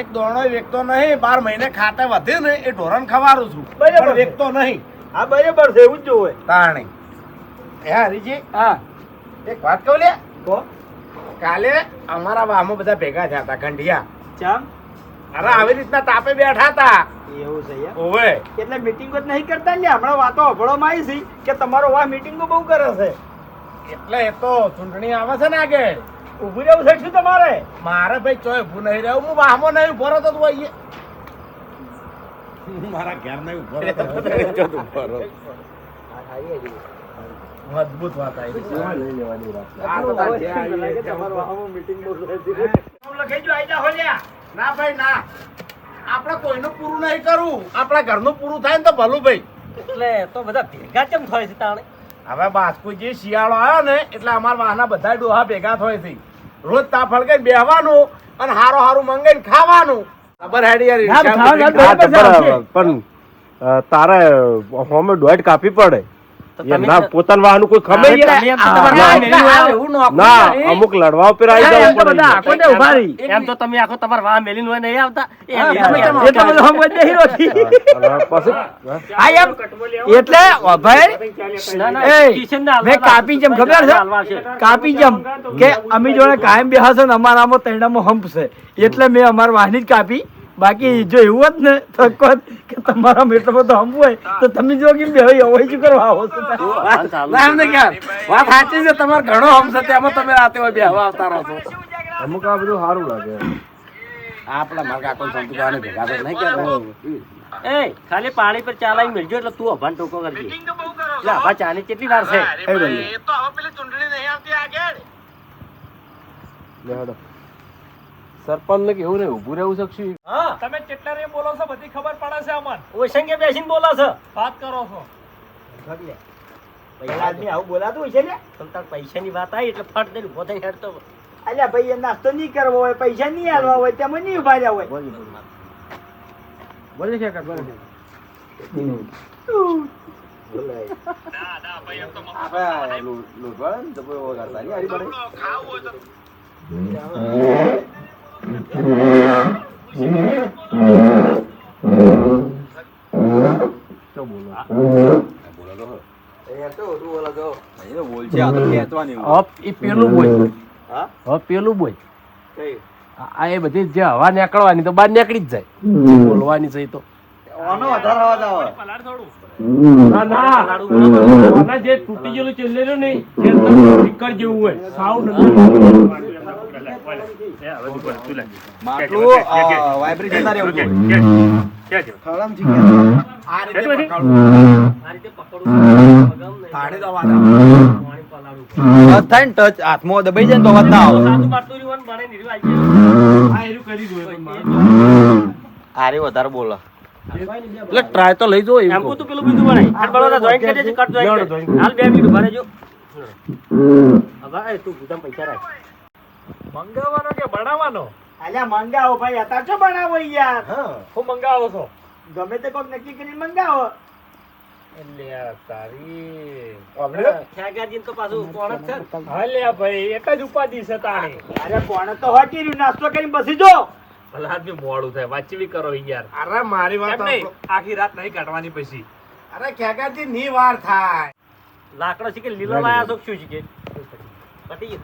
એક દોણો વેચતો નહીં બાર મહિને ખાતે વધે ને એ ઢોરણ ખવારું છું. બરાબર. વેચતો નહીં. હા બરાબર છે એવું જ જોવે તાણી. હે હરીજી હા. એક વાત કહું લે તો કાલે અમારા વામો બધા ભેગા થયા હતા ગંઢિયા. ચમ? અરે આવી રીતના તાપે બેઠા હતા. એવું છે ઓવે. એટલે મીટિંગો જ નહીં કરતા ને હમણાં વાતો અભળો આવી છે કે તમારો વા મીટિંગો બહુ કરે છે? એટલે એ તો ચૂંટણી આવે છે ને આગળ. ઊભું રહેવું છે શું તમારે? મારે ભાઈ ચોય ઊભું નહીં રહેવું. હું વાહમો નહીં ઊભો રહેતો તું અહીંયા. મારા ઘેર નહીં ઊભો રહેતો. મજબૂત વાત આવી. ના ભાઈ ના. આપણે કોઈનું પૂરું નહીં કરવું આપણા ઘરનું પૂરું થાય ને તો ભલું ભાઈ. એટલે તો બધા ભેગા કેમ થાય છે તાણે? હવે બાસ્કુજી શિયાળો આવ્યો ને એટલે અમારા વાહના બધા ડોહા ભેગા થાય છે. રોજ તા ફળકાઈ બેહવાનું અને હારો હારું મંગાઈને ખાવાનું. ખબર હેડી યાર. પણ તારે હોમે ડોટ કાપી પડે. ના પોતાના વાહનું કોઈ ખબર એટલે ના. અમુક લડવા ઉપર આવી એમ તો તમે આખો તમારા વાહ મેલીને હોય નહીં આવતા. એ. તો સમજ નહીં. હા, એમ. ભાઈ મેં કાપી જેમ ખબર છે? છે. કાપી જેમ કે અમે જોડે કાયમ બેહાશે ને અમારામાં તૈણામાં હંપ છે એટલે મેં અમારા વાહની જ કાપી. બાકી જો એવું હોત ને તો કોત કે તમારા એટલો બધો હમ હોય તો તમે જો કેમ બેહી હોય શું કરવા આવો છો? ચાલુ. ના એમને ક્યાં વાત સાચી છે તમાર ઘણો હમ છે તેમાં તમે રાતે હોય બેહવા આવતા રહો છો. અમુક આ બધું સારું લાગે. આપણા મારા કાકો સંતુ ગાને ભેગા તો નહીં કે એ ખાલી પાણી પર ચાલાઈ મેળજો એટલે તું અભાન ટોકો કરજે. એટલે અભા ચાની કેટલી વાર છે? એ તો હવે પેલી ચૂંટણી નહીં આવતી આગળ. લે હેડો. સરપંચ ને કેવું ને ઉભું રહેવું શકશું તમે કેટલા રે બોલો છો? બધી ખબર પડે છે અમન. ઓશંગે બેસીને બોલો છો. વાત કરો છો. પૈસા આદમી આવું બોલાતું હોય છે ને? તમ તાર પૈસાની વાત આવી એટલે ફટ દઈને ઊભો થઈને હેડતો અલ્યા ભાઈ એ નાસ્તો નહીં કરવો હોય પૈસા નહીં આલવા હોય તેમ નહીં ઊભા રહ્યા હોય. બોલે છે કાકા બોલે. હવે એ પેલું બોલ હવે પેલું બોલ. આ આ એ બધી જે હવા નીકળવાની તો બહાર નીકળી જ જાય. બોલવાની છે તો. જે તૂટી ગયેલું ચેલેલું નહીં જેવું હોય. સાવ આ ટચ હાથમાં દબાઈ જાય તો વાત ના આવે. બને દો. આરે વધારે બોલો. એટલે ટ્રાય તો લઈ જો એમ તું પેલું બીજું બનાય. હાલ બળોદા join કરી દેજે, કટ join. હાલ બે મિનિટ ભરે જો. હવે એ તું ગુદામ પૈસા રાખ. મંગાવવાનો કે બનાવવાનો? અલ્યા મંગાવો ભાઈ અત્યારે શું બનાવો યાર? હું. મંગાવો છો? ગમે તે કોક નક્કી કરીને મંગાવો. તો પાછું કોણ જ છે ને. અલ્યા ભાઈ એક જ ઉપાધિ છે તાણી અરે કોણ તો હટી રહ્યું નાસ્તો કરીને બસી જો. અરે મારી વાત નહીં? આખી રાત નહીં કાઢવાની પછી. અરે ખેગાજી ની વાર થાય. લાકડો છે કે લીલો લાયા છો શું છે કે? ગયું.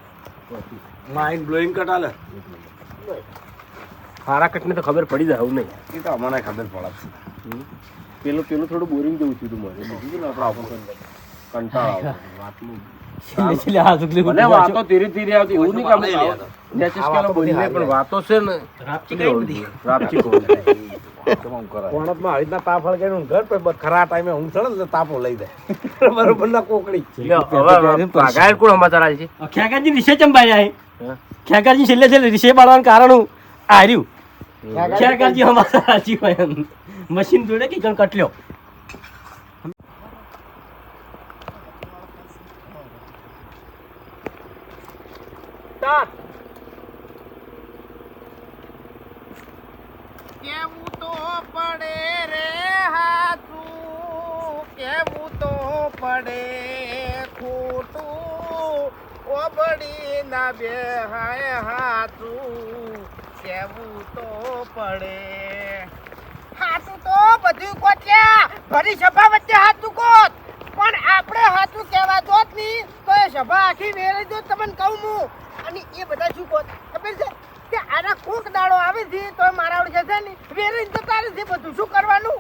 માઇન્ડ બ્લોઈંગ કટાલે હારા કટને તો ખબર પડી જાય આવું નહીં. એ તો અમને ખબર પડે છે. પેલું પેલું થોડું બોરિંગ જેવું થયું હતું મને. બીજું ને આપણે આપણું કંટાળો વાતનું વાતો ધીરે ધીરે આવતી. એવું નહીં કે આપણે બોલીને પણ વાતો છે ને. રાપચી કહું કોણતમાં આવી રીતના તાપ હળગાઈને ઊંઘ ઘર પછી ખરા ટાઈમે ઊંઘ ચડે ને તાપો લઈ જાય. બરોબર ના કોકડી. ગાયર કોણ સમાચાર આવે છે? ખ્યાગારજી રીસે ચંપાઈ જાય ખ્યાગારજી છેલ્લે છેલ્લે રીસે પાડવાનું કારણ હું આર્યું. ખ્યાગારજી અમારા સાચી હોય મશીન જોડે કે કણ કટલ્યો કેવું તો પડે રે હાચું? કેવું તો પડે ખોટું? ઓબડી ના બે હાય હાચું? કેવું તો પડે? હાથું તો બધું કોચ્યા ભરી સભા વચ્ચે હાથું કોત પણ આપણે હાથું કહેવા દો જ નહીં, તો એ સભા આખી વેરી દો તમને કહું હું. અને એ બધા શું કોત ખબર છે? આના કોક દાડો આવે છે તો મારા આવડે છે ને વેરીને તો જતા છે બધું શું કરવાનું?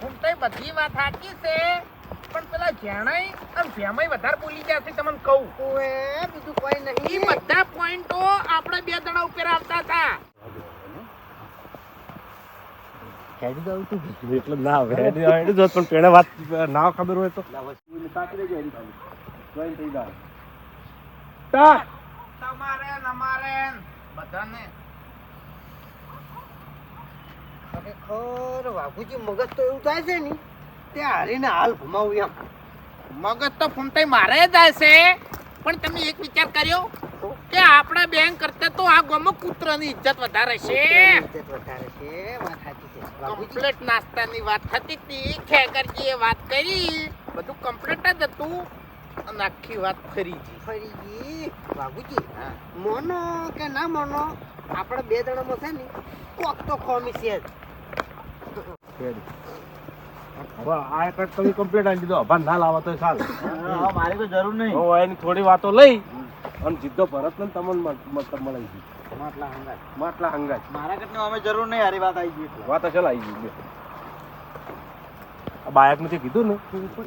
હું તો બધી વાત સાચી છે પણ પેલા જેણાઈ અને ભેમાઈ વધારે બોલી ગયા છે તમને કહું. ઓએ બીજું કોઈ નહીં. એ બધા પોઈન્ટો આપણે બે જણા ઉપર આવતા હતા. એટલે ના હવે. હેડી હેડી જોત પણ પેણે વાત ના ખબર હોય તો! તમારે ને અમારે ને. બધાને. ખરેખર વાઘુજી મગજ તો એવું થાય છે ને તે હારીને હાલ ઘુમાવું એમ. મગજ તો ફૂમતાઈ મારે જાય છે. પણ તમે એક વિચાર કર્યો કે આપણા બેંક કરતા તો આ ગામમાં કૂતરાની ઇજ્જત વધારે છે. ઇજ્જત વધારે છે વાત સાચી છે. વાઘુજી? નાસ્તાની વાત થતી હતી એ વાત કરી. બધું કમ્પ્લીટ જ હતું. અને આખી વાત ફરી ગઈ ફરી ગઈ બાબુજી મોનો કે ના મોનો? આપણે બે જણામાં છે ને કોક તો ખોમી છે આ એક તમે કમ્પ્લીટ આવી દીધો અભાન ના લાવો તો ચાલે. મારે તો જરૂર નહીં. હવે એની થોડી વાતો લઈ અને જીદ્દો ભરત ને તમને મતલબ મળી ગઈ માટલા હંગાત. માટલા હંગાજ મારા કરતા અમે જરૂર નહીં હારી વાત આવી ગઈ વાત અસલ આવી ગઈ બાયક નથી કીધું ને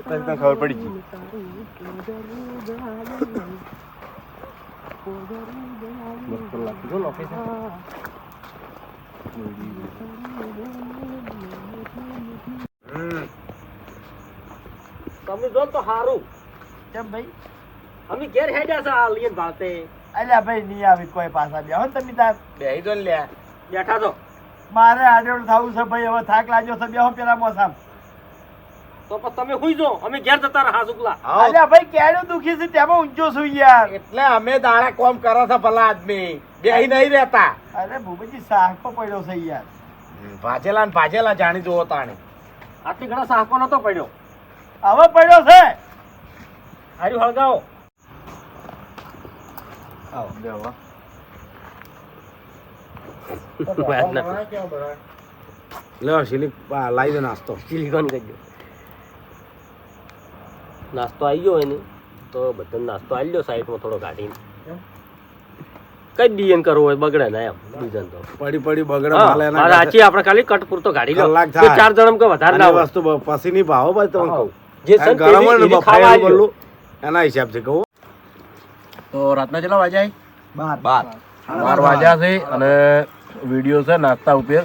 તને ખબર પડી ગઈ. તમે જો તો સારું કેમ ભાઈ? અમે ઘેર હેડ્યા છે હાલ ઈયન ભાતે. અલ્યા ભાઈ નહીં આવી કોઈ પાછા બે. હો ને તમે તાર. બેહી તો લ્યા. બેઠા તો મારે આડેડ થવું છે ભાઈ હવે થાક લાગ્યો છે બેહો પેલા મોસામ. તો પછી તમે હુઈ જો અમે ઘેર જતા રહા શુક્લા. અલ્યા ભાઈ ક્યારે દુખી છે તેમાં ઊંચો છું યાર. એટલે અમે દાડા કોમ કરો છો ભલા આદમી. બેહી નહીં રહેતા. અરે ભૂપતજી સાહકો પડ્યો છે યાર. ભાજેલા ને ભાજેલા જાણી જુઓ તાણી. આટલી ઘણા સાહકો નતો પડ્યો. હવે પડ્યો છે. હાર્યું હળગાવો. લ્યો સિલિક લાવી દે નાસ્તો. સિલિકોન કરજો નાસ્તો આવી ગયો એને. તો બધાને નાસ્તો આવી ગયો સાઈડમાં થોડો કાઢીને. કઈ ડીએન કરવું હોય બગડે ના એમ બીજન તો. પડી પડી બગડે માલ સાચી આપણે ખાલી કટ પૂરતો કાઢી લો કલાક ચાર જણમ કે વધારે ના વસ્તુ બ- પછી ની ભાવો ભાઈ તમને કહું. જે સન ગરમ ને આવ્યો. બોલું એના હિસાબથી કહું. તો રાતના કેટલા વાગ્યા 12 12 બાર. વાગ્યા છે અને વીડિયો છે નાસ્તા ઉપર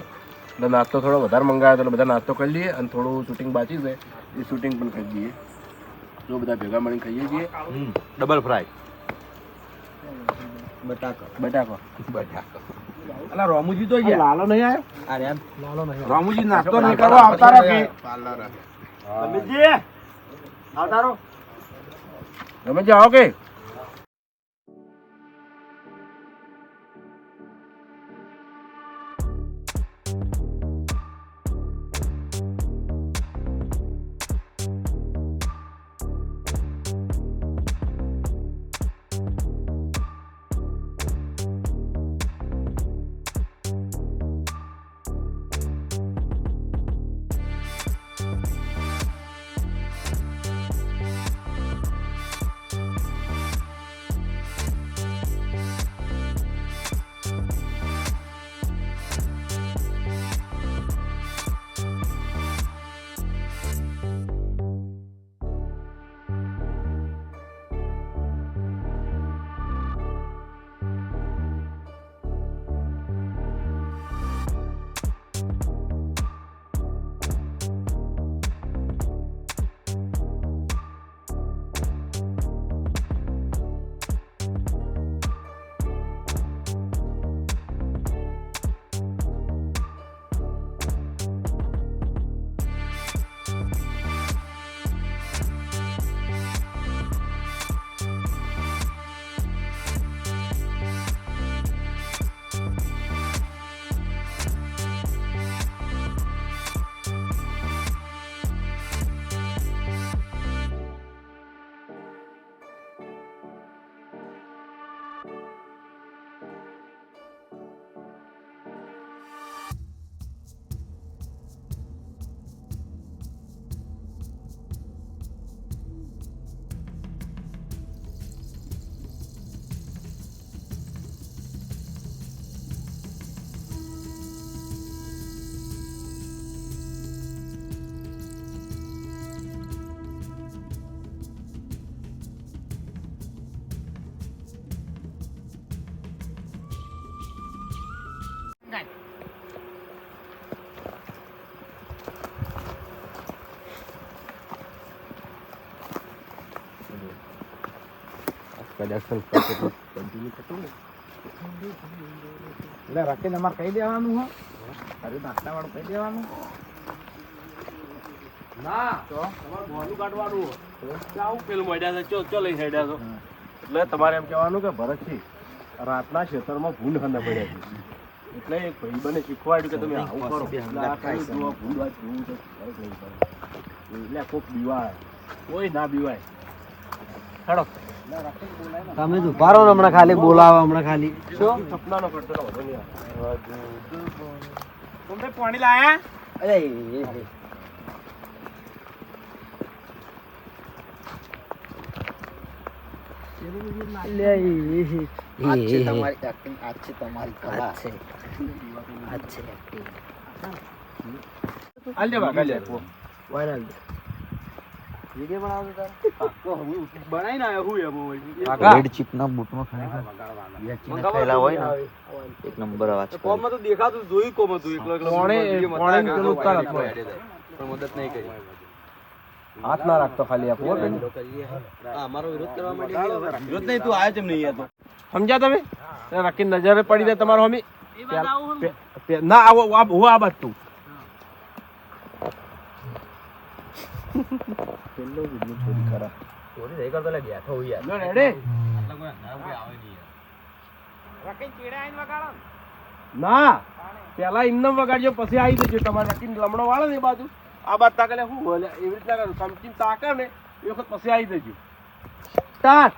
એટલે નાસ્તો થોડો વધારે મંગાવ્યો તો બધા નાસ્તો કરી લઈએ અને થોડું શૂટિંગ બાકી છે. એ શૂટિંગ પણ કરી દઈએ. જો બધા ભેગા મળીને ખાઈએ છીએ. ડબલ ફ્રાય બટાકો. બટાકો. બટાકો. અલા રોમુજી તો લાલો નહીં આવ્યો? અરે એમ. રોમુજી નાસ્તો નહીં કરો આવતા રહો કે રમેશજી આવતા રહો. રમેશજી આવો કે? કદાચ continue થતો ને. એટલે રાકેશ અમારે કહી દેવાનું હો. અરે નાસ્તા વાળું કહી દેવાનું. ના તો તમારે મોઢું કાઢવાનું. આવું પેલું મળ્યા છે? ચો ચો લઈ હેડ્યા છો એટલે તમારે એમ કહેવાનું કે ભરતજી રાતના ક્ષેત્રમાં ભૂલ ખાને પડ્યા છે. એટલે એક ભાઈ બને શીખવાડ્યું કે તમે આવું કરો. ભૂંડ વાત જોવું છે. એટલે કોક બીવાય. કોઈ ના બીવાય. હેડો. તમે તો ઊભા રહો ને હમણાં ખાલી બોલાવો હમણાં ખાલી. શું? સપનાનો વાંધો તમે પાણી લાયા? અરે દે હું એમ તો દેખાતું કોમ હતું એકલો એકલો કોણે- કોણે હોય. હાથ ના રાખતો ખાલી આપો હો બેન. વિરોધ નહીં તું નહીં સમજ્યા તમે? રાખી નજરે પડી જાય તમારો હમી. ના આવો આ- આ તું. લો રેડી? ના. પેલા એમને વગાડજો પછી આવી જજો. તમારે રકીન લમણો વાળો ને એ બાજુ. આ બાદ તાકે શું બોલે એવી રીતના કરું. સમજીને તાકે ને એ વખત પછી આવી જજો. સ્ટાર્ટ.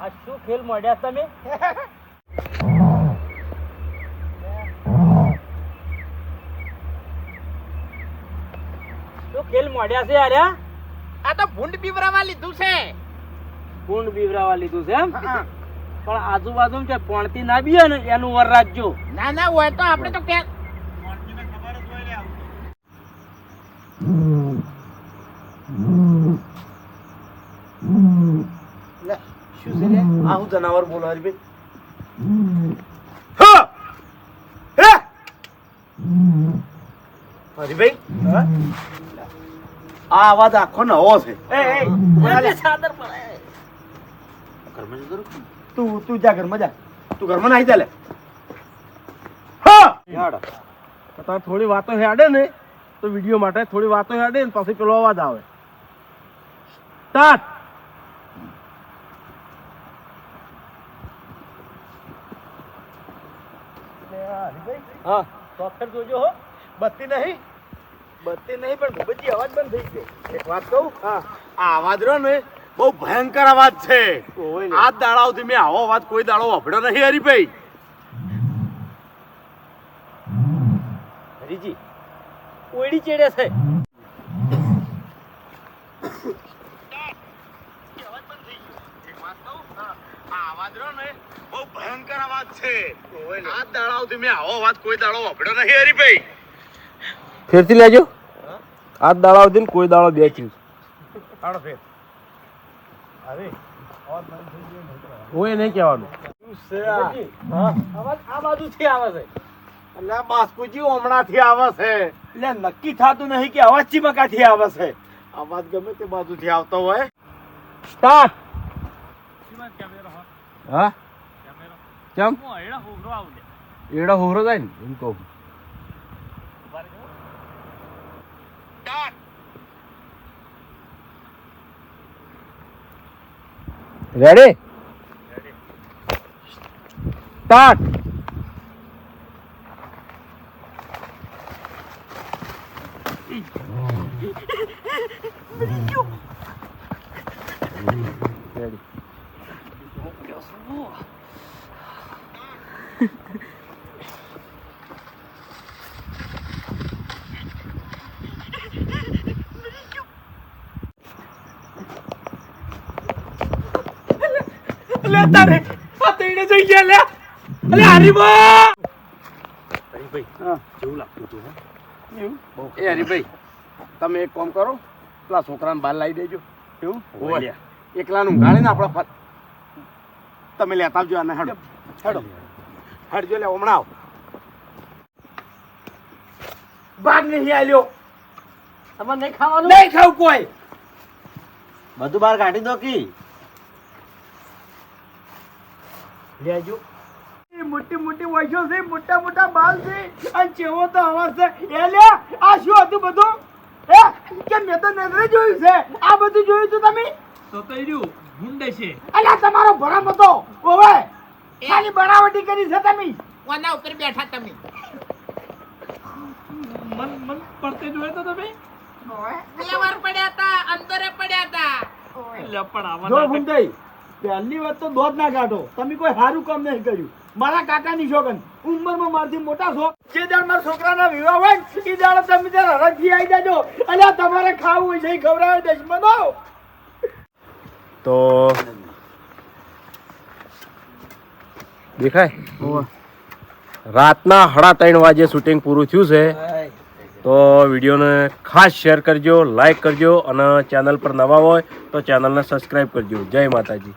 આ શું ખેલ મળ્યા તમે? શું ખેલ મળ્યા છે યાર આ તો ભૂંડ પીવરાવા લીધું છે. ભૂંડ બીવરાવા લીધું છે એમ? પણ આજુબાજુ છે પોણતી ના બીએ ને એનું વર રાખજો. ના ના હોય તો આપણે તો કે શું છે લે આ હું! જનાવર બોલો હરીભાઈ? હરીભાઈ આ અવાજ આખો નવો છે. તું તું જા ઘરમાં જા. તું ઘરમાં નાહી ચાલે તમે થોડી વાતો હેડે ને તો વીડિયો માટે થોડી વાતો હેડે ને પછી પેલો અવાજ આવે. સ્ટાર્ટ! હા ચોકર જોજો હો. બત્તી નહીં. બત્તી નહીં પણ ભૂપતજી અવાજ બંધ થઈ ગયો. એક વાત કહું? હા. આ અવાજ રહ્યો ને બહુ ભયંકર અવાજ છે. આ દાડાઓથી મેં આવો અવાજ કોઈ દાડો વાપર્યો નહીં હરીભાઈ. હરીજી ઓયડી ચેડે છે આ અવાજ રહ્યો ને બહુ ભયંકર અવાજ છે. આ દાડાઓથી મેં આવો અવાજ કોઈ દાડો વાપર્યો નહીં હરીભાઈ ફેરથી લેજો. આ દાડા સુધી કોઈ દાડો બે ચીજ હોય નહીં કહેવાનું. અવાજ આ બાજુથી આવે છે. એટલે બાસ્કુજી હમણાંથી આવે છે. એટલે નક્કી થતું નહીં કે અવાજ ચીમકાથી આવે છે. અવાજ ગમે તે બાજુથી આવતો હોય. સ્ટાર્ટ. હા? કેમ એડા હોરો જાય ને એમ કહું રેડી સ્ટાર્ટ રેડી લે તારે. આ તઈને જઈ ગયા લે. અલે હરીબા એ હરીભાઈ તમે એક કામ કરો પેલા છોકરાને બહાર લાવી દેજો. એવું? હોય. એકલાનું ગાળીને આપણા ફર- તમે લેતા આવજો આને હેડો. હેડો. હેડજો લે હમણાં આવ. બાગ નહીં આલ્યો તમારે નહીં ખાવાનું? નહીં ખાવ કોઈ. બધું બહાર કાઢી દો કી. લેજો મોટી મોટી વૈશો છે મોટા મોટા બાલ છે. અને ચેવો તો અવાજ છે. એ લે આ શું હતું બધું? એ કે મેં તો નજરે જોયું છે. આ બધું જોયું તું તમે? તો તો રહ્યું ગુંડે છે. અલ્યા તમારો ભરમ હતો. ઓવે ખાલી બનાવટી કરી છે તમે. કોના ઉપર બેઠા તમે? મન મન પડતે જોયે તો તમે. બે લેવર પડ્યા હતા અંદરે પડ્યા હતા એટલે પણ જો ભૂંડાઈ પહેલી વાત તો દોઢ ના કાઢો. તમે કોઈ સારું કામ નહીં કર્યું. મારા કાકાની છોકન ઉંમરમાં મારથી મોટા છો. જે દાડ મારા છોકરાના વિવાહ હોય એ દાડે તમે ત્યાં હરખથી આવી જાજો. અને તમારે ખાવું હોય છે ખવડાવે દશમનો તો દેખાય? રાતના સાડા ત્રણ વાગે શૂટિંગ પૂરું થયું છે. તો વિડીયોને ખાસ શેર કરજો લાઈક કરજો અને ચેનલ પર નવા હોય તો ચેનલને સબસ્ક્રાઈબ કરજો. જય માતાજી.